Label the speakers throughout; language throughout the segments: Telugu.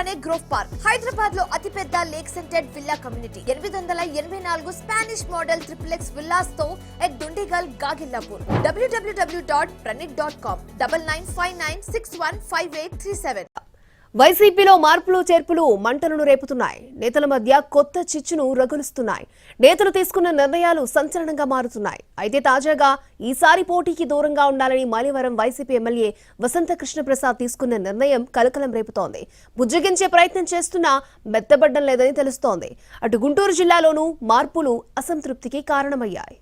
Speaker 1: పక్కనే గ్రోవ్ పార్క్ హైదరాబాద్లో అతిపెద్ద లేక్ సెంటెడ్ విల్లా కమ్యూనిటీ. ఎనిమిది వందల ఎనభై నాలుగు స్పానిష్ మోడల్ ట్రిప్లెక్స్ విల్లాస్తో at Dundigal Gagillapur. WWW dot Praneeth dot com double nine five nine six one five eight three seven.
Speaker 2: వైసీపీలో మార్పులు చేర్పులు మంటలను రేపుతున్నాయి. నేతల మధ్య కొత్త చిచ్చును రగులుస్తున్నాయి. నేతలు తీసుకున్న నిర్ణయాలు సంచలనంగా మారుతున్నాయి. అయితే తాజాగా ఈసారి పోటీకి దూరంగా ఉండాలని మాలివరం వైసీపీ ఎమ్మెల్యే వసంత కృష్ణప్రసాద్ తీసుకున్న నిర్ణయం కలకలం రేపుతోంది. బుజ్జగించే ప్రయత్నం చేస్తున్నా మెత్తబడ్డం లేదని తెలుస్తోంది. అటు గుంటూరు జిల్లాలోనూ మార్పులు అసంతృప్తికి కారణమయ్యాయి.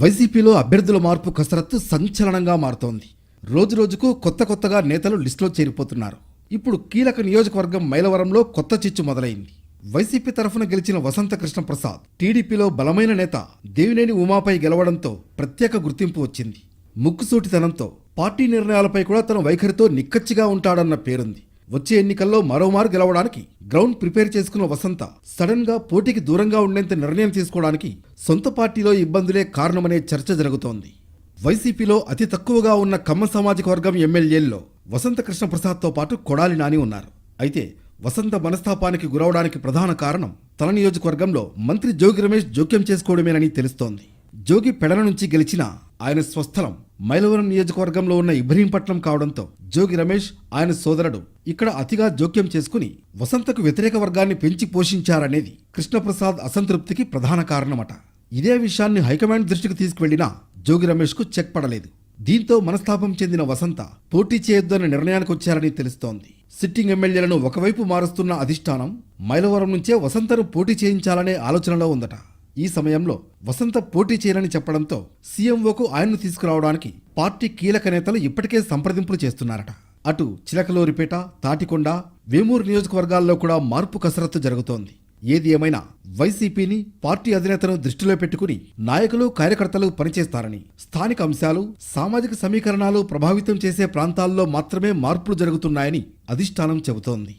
Speaker 3: వైసీపీలో అభ్యర్థుల మార్పు కసరత్తు సంచలనంగా మారుతోంది. రోజురోజుకు కొత్త కొత్తగా నేతలు లిస్టులో చేరిపోతున్నారు. ఇప్పుడు కీలక నియోజకవర్గం మైలవరంలో కొత్త చిచ్చు మొదలైంది. వైసీపీ తరఫున గెలిచిన వసంత కృష్ణ ప్రసాద్ టీడీపీలో బలమైన నేత దేవినేని ఉమాపై గెలవడంతో ప్రత్యేక గుర్తింపు వచ్చింది. ముక్కుసూటితనంతో పార్టీ నిర్ణయాలపై కూడా తన వైఖరితో నిక్కచ్చిగా ఉంటాడన్న పేరుంది. వచ్చే ఎన్నికల్లో మరోమారు గెలవడానికి గ్రౌండ్ ప్రిపేర్ చేసుకున్న వసంత సడన్గా పోటీకి దూరంగా ఉండేంత నిర్ణయం తీసుకోవడానికి సొంత పార్టీలో ఇబ్బందులే కారణమనే చర్చ జరుగుతోంది. వైసీపీలో అతి తక్కువగా ఉన్న కమ్మ సామాజిక వర్గం ఎమ్మెల్యేల్లో వసంత కృష్ణ ప్రసాద్తో పాటు కొడాలి నాని ఉన్నారు. అయితే వసంత మనస్తాపానికి గురవడానికి ప్రధాన కారణం తన నియోజకవర్గంలో మంత్రి జోగి రమేష్ జోక్యం చేసుకోవడమేనని తెలుస్తోంది. జోగి పెడల నుంచి గెలిచిన ఆయన స్వస్థలం మైలవరం నియోజకవర్గంలో ఉన్న ఇబ్రహీంపట్నం కావడంతో జోగి రమేష్ ఆయన సోదరుడు ఇక్కడ అతిగా జోక్యం చేసుకుని వసంతకు వ్యతిరేక వర్గాన్ని పెంచి పోషించారనేది కృష్ణప్రసాద్ అసంతృప్తికి ప్రధాన కారణమట. ఇదే విషయాన్ని హైకమాండ్ దృష్టికి తీసుకువెళ్ళినా జోగి రమేష్కు చెక్ పడలేదు. దీంతో మనస్తాపం చెందిన వసంత పోటీ చేయొద్దన్న నిర్ణయానికి వచ్చారని తెలుస్తోంది. సిట్టింగ్ ఎమ్మెల్యేలను ఒకవైపు మారుస్తున్న అధిష్టానం మైలవరం నుంచే వసంతను పోటీ చేయించాలనే ఆలోచనలో ఉందట. ఈ సమయంలో వసంత పోటీ చేయాలని చెప్పడంతో సీఎంఓకు ఆయన్ను తీసుకురావడానికి పార్టీ కీలక నేతలు ఇప్పటికే సంప్రదింపులు చేస్తున్నారట. అటు చిలకలూరిపేట తాటికొండ వేమూరు నియోజకవర్గాల్లో కూడా మార్పు కసరత్తు జరుగుతోంది. ఏది ఏమైనా వైసీపీని పార్టీ అధినేతను దృష్టిలో పెట్టుకుని నాయకులు కార్యకర్తలు పనిచేస్తారని స్థానిక అంశాలు సామాజిక సమీకరణాలు ప్రభావితం చేసే ప్రాంతాల్లో మాత్రమే మార్పులు జరుగుతున్నాయని అధిష్టానం చెబుతోంది.